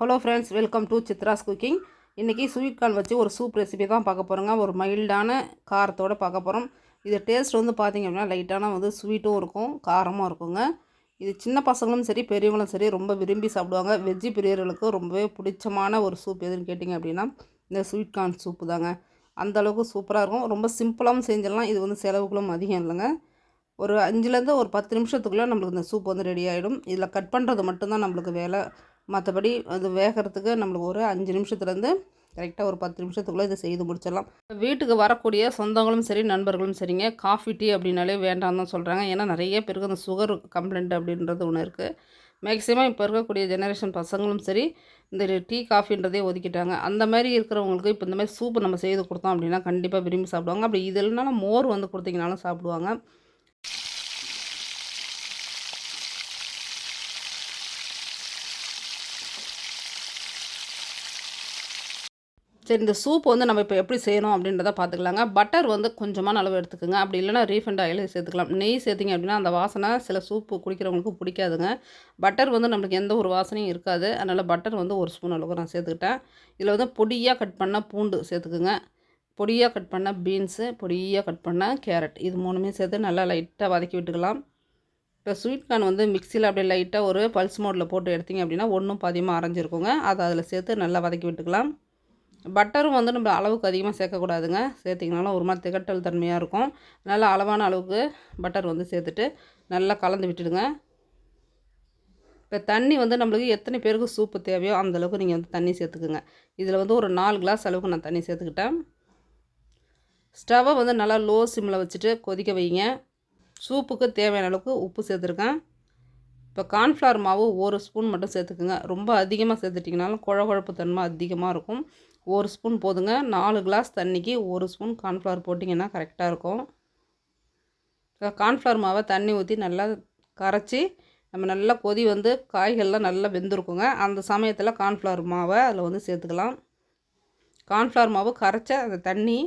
Hello friends welcome to Chitra's cooking இன்றைக்கி sweet corn வச்சு ஒரு சூப் ரெசிபி தான் பார்க்க போகிறோங்க ஒரு மைல்டான காரத்தோடு பார்க்க போகிறோம் இது டேஸ்ட் வந்து பார்த்திங்க அப்படின்னா லைட்டான வந்து ஸ்வீட்டும் இருக்கும் காரமும் இருக்குங்க. இது சின்ன பசங்களும் சரி பெரியவங்களும் சரி ரொம்ப விரும்பி சாப்பிடுவாங்க. வெஜ்ஜி பிரியர்களுக்கு ரொம்பவே பிடிச்சமான ஒரு சூப் எதுன்னு கேட்டிங்க அப்படின்னா இந்த ஸ்வீட் கார்ன் சூப்பு தாங்க. அந்தளவுக்கு சூப்பராக இருக்கும். ரொம்ப சிம்பிளாகவும் செஞ்சிடலாம். இது வந்து செலவுகளும் அதிகம் இல்லைங்க. ஒரு அஞ்சுலேருந்து ஒரு பத்து நிமிஷத்துக்குள்ளே நம்மளுக்கு இந்த சூப் வந்து ரெடி ஆகிடும் இதில் கட் பண்ணுறது மட்டும்தான் நம்மளுக்கு வேலை. மற்றபடி அது வேகிறதுக்கு நம்மளுக்கு ஒரு அஞ்சு நிமிஷத்துலேருந்து கரெக்டாக ஒரு பத்து நிமிஷத்துக்குள்ளே இதை செய்து முடிச்சிடலாம். வீட்டுக்கு வரக்கூடிய சொந்தங்களும் சரி நண்பர்களும் சரிங்க. காஃபி டீ அப்படின்னாலே வேண்டாம் தான் சொல்கிறாங்க ஏன்னா நிறைய பேருக்கு அந்த சுகர் கம்ப்ளைண்ட் அப்படின்றது ஒன்று இருக்குது மேக்ஸிமம் இப்போ இருக்கக்கூடிய ஜெனரேஷன் பசங்களும் சரி இந்த டீ காஃபின்றதே ஒதுக்கிட்டாங்க. அந்த மாதிரி இருக்கிறவங்களுக்கு இப்போ இந்த மாதிரி சூப்பு நம்ம செய்து கொடுத்தோம் அப்படின்னா கண்டிப்பாக விரும்பி சாப்பிடுவாங்க. அப்படி இது இல்லைனாலும் மோர் வந்து கொடுத்தீங்கனாலும் சாப்பிடுவாங்க. சரி இந்த சூப் வந்து நம்ம இப்போ எப்படி செய்யணும் அப்படின்றத பார்த்துக்கலாங்க பட்டர் வந்து கொஞ்சமான அளவு எடுத்துக்கோங்க. அப்படி இல்லைனா ரீஃபண்ட் ஆயில் சேர்த்துக்கலாம். நெய் சேர்த்திங்க அப்படின்னா அந்த வாசனை சில சூப்பு குடிக்கிறவங்களுக்கு பிடிக்காதுங்க. பட்டர் வந்து நம்மளுக்கு எந்த ஒரு வாசனையும் இருக்காது. அதனால் பட்டர் வந்து ஒரு ஸ்பூன் அளவுக்கு நான் சேர்த்துக்கிட்டேன். இதில் வந்து பொடியாக கட் பண்ண பூண்டு சேர்த்துக்குங்க. பொடியாக கட் பண்ண பீன்ஸு பொடியாக கட் பண்ண கேரட் இது மூணுமே சேர்த்து நல்லா லைட்டாக வதக்கி விட்டுக்கலாம். இப்போ ஸ்வீட் கார்ன் வந்து மிக்சியில் அப்படியே லைட்டாக ஒரு பல்ஸ் மோடில் போட்டு எடுத்திங்க அப்படின்னா ஒன்றும் பாதியமாக அரைஞ்சிருக்குங்க. அதை அதில் சேர்த்து நல்லா வதக்கி விட்டுக்கலாம். பட்டரும் வந்து நம்ம அளவுக்கு அதிகமாக சேர்க்கக்கூடாதுங்க. சேர்த்திங்கனாலும் ஒரு மாதிரி திகட்டல் தன்மையாக இருக்கும். நல்லா அளவான அளவுக்கு பட்டர் வந்து சேர்த்துட்டு நல்லா கலந்து விட்டுடுங்க. இப்போ தண்ணி வந்து நம்மளுக்கு எத்தனை பேருக்கு சூப்பு தேவையோ அந்தளவுக்கு நீங்கள் வந்து தண்ணி சேர்த்துக்குங்க. இதில் வந்து ஒரு நாலு கிளாஸ் அளவுக்கு நான் தண்ணி சேர்த்துக்கிட்டேன். ஸ்டவ்வை வந்து நல்லா லோ சிம்மில் வச்சுட்டு கொதிக்க வைங்க. சூப்புக்கு தேவையான அளவுக்கு உப்பு சேர்த்துருக்கேன். இப்போ கார்ன்ஃப்ளவர் மாவு ஒரு ஸ்பூன் மட்டும் சேர்த்துக்குங்க. ரொம்ப அதிகமாக சேர்த்துட்டிங்கனாலும் குழ குழப்பு தன்மை அதிகமாக இருக்கும். ஒரு ஸ்பூன் போதுங்க. நாலு கிளாஸ் தண்ணிக்கு ஒரு ஸ்பூன் கார்ன்ஃப்ளவர் போட்டிங்கன்னா கரெக்டாக இருக்கும். கார்ன்ஃப்ளவர் மாவை தண்ணி ஊற்றி நல்லா கரைச்சி நம்ம நல்லா கொதி வந்து காய்கள்லாம் நல்லா வெந்திருக்குங்க. அந்த சமயத்தில் கார்ன்ஃப்ளவர் மாவை அதில் வந்து சேர்த்துக்கலாம். கார்ன்ஃப்ளவர் மாவு கரைச்ச அந்த தண்ணி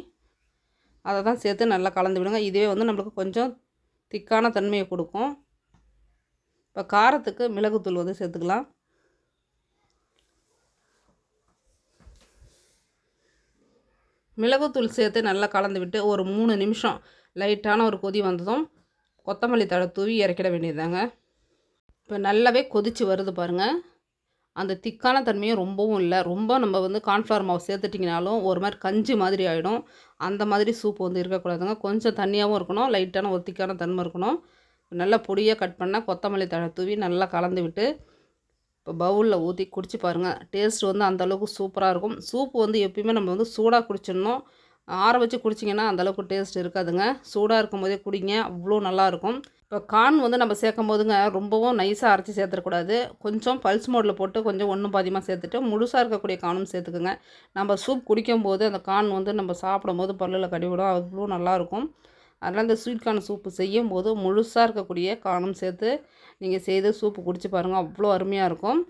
அதை தான் சேர்த்து நல்லா கலந்து விடுங்க. இதுவே வந்து நம்மளுக்கு கொஞ்சம் திக்கான தன்மையை கொடுக்கும். இப்போ காரத்துக்கு மிளகுத்தூள் வந்து சேர்த்துக்கலாம். மிளகுத்தூள் சேர்த்து நல்லா கலந்து விட்டு ஒரு மூணு நிமிஷம் லைட்டான ஒரு கொதி வந்ததும் கொத்தமல்லி தழை தூவி இறக்கிட வேண்டியதாங்க இப்போ நல்லாவே கொதித்து வருது பாருங்கள் அந்த திக்கான தன்மையும் ரொம்பவும் இல்லை. ரொம்ப நம்ம வந்து கார்ன்ஃப்ளவர் மாவு சேர்த்துட்டிங்கனாலும் ஒரு மாதிரி கஞ்சி மாதிரி ஆகிடும் அந்த மாதிரி சூப் வந்து இருக்கக்கூடாதுங்க. கொஞ்சம் தண்ணியாகவும் இருக்கணும். லைட்டான ஒரு திக்கான தன்மை இருக்கணும். நல்லா பொடியாக கட் பண்ணால் கொத்தமல்லி தழை தூவி நல்லா கலந்து விட்டு இப்போ பவுலில் ஊற்றி குடிச்சு பாருங்கள் டேஸ்ட் வந்து அந்தளவுக்கு சூப்பராக இருக்கும். சூப்பு வந்து எப்பயுமே நம்ம வந்து சூடாக குடிச்சிடணும். ஆற வச்சு குடிச்சிங்கன்னா அந்தளவுக்கு டேஸ்ட் இருக்காதுங்க. சூடாக இருக்கும் போதே குடிங்க. அவ்வளோ நல்லாயிருக்கும் இப்போ கான் வந்து நம்ம சேர்க்கும் போதுங்க. ரொம்பவும் நைஸாக அரைச்சி சேர்த்துடக்கூடாது. கொஞ்சம் பல்ஸ் மோடில் போட்டு கொஞ்சம் ஒன்றும் பாதியமாக சேர்த்துட்டு முழுசாக இருக்கக்கூடிய கானும் சேர்த்துக்குங்க. நம்ம சூப் குடிக்கும் போது அந்த கான் வந்து நம்ம சாப்பிடும் போது பல்லில் கடிவிடும் அவ்வளோ நல்லாயிருக்கும் அதனால் இந்த ஸ்வீட் கார்ன் சூப்பு செய்யும் போது முழுசாக இருக்கக்கூடிய காணும் சேர்த்து நீங்கள் செய்து சூப்பு குடித்து பாருங்கள் அவ்வளோ அருமையாக இருக்கும்.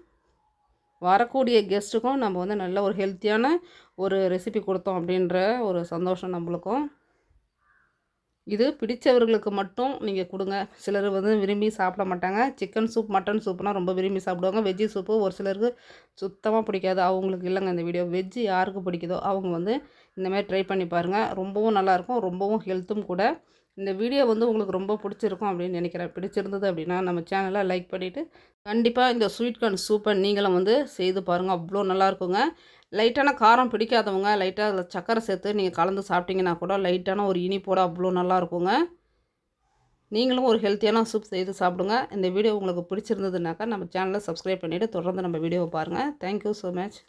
வரக்கூடிய கெஸ்ட்டுக்கும் நம்ம வந்து நல்ல ஒரு ஹெல்த்தியான ஒரு ரெசிபி கொடுத்தோம் அப்படின்ற ஒரு சந்தோஷம் நம்மளுக்கும். இது பிடித்தவர்களுக்கு மட்டும் நீங்கள் கொடுங்க. சிலர் வந்து விரும்பி சாப்பிட மாட்டாங்க. சிக்கன் சூப் மட்டன் சூப்னால் ரொம்ப விரும்பி சாப்பிடுவாங்க. வெஜ்ஜி சூப்பு ஒரு சிலருக்கு சுத்தமாக பிடிக்காது. அவங்களுக்கு இல்லைங்க இந்த வீடியோ வெஜ்ஜு யாருக்கு பிடிக்குதோ அவங்க வந்து இந்தமாதிரி ட்ரை பண்ணி பாருங்கள் ரொம்பவும் நல்லாயிருக்கும் ரொம்பவும் ஹெல்த்தும் கூட. இந்த வீடியோ வந்து உங்களுக்கு ரொம்ப பிடிச்சிருக்கும் அப்படின்னு நினைக்கிறேன். பிடிச்சிருந்தது அப்படின்னா நம்ம சேனலை லைக் பண்ணிவிட்டு கண்டிப்பாக இந்த ஸ்வீட் கார்ன் சூப்பை நீங்களும் வந்து செய்து பாருங்கள் அவ்வளோ நல்லாயிருக்குங்க லைட்டான காரம் பிடிக்காதவங்க லைட்டாக அதில் சக்கரை சேர்த்து நீங்கள் கலந்து சாப்பிட்டீங்கன்னா கூட லைட்டான ஒரு இனிப்போடு அவ்வளோ நல்லாயிருக்குங்க நீங்களும் ஒரு ஹெல்த்தியான சூப் செய்து சாப்பிடுங்க. இந்த வீடியோ உங்களுக்கு பிடிச்சிருந்ததுனாக்கா நம்ம சேனலை சப்ஸ்கிரைப் பண்ணிவிட்டு தொடர்ந்து நம்ம வீடியோவை பாருங்கள் தேங்க்யூ ஸோ மச்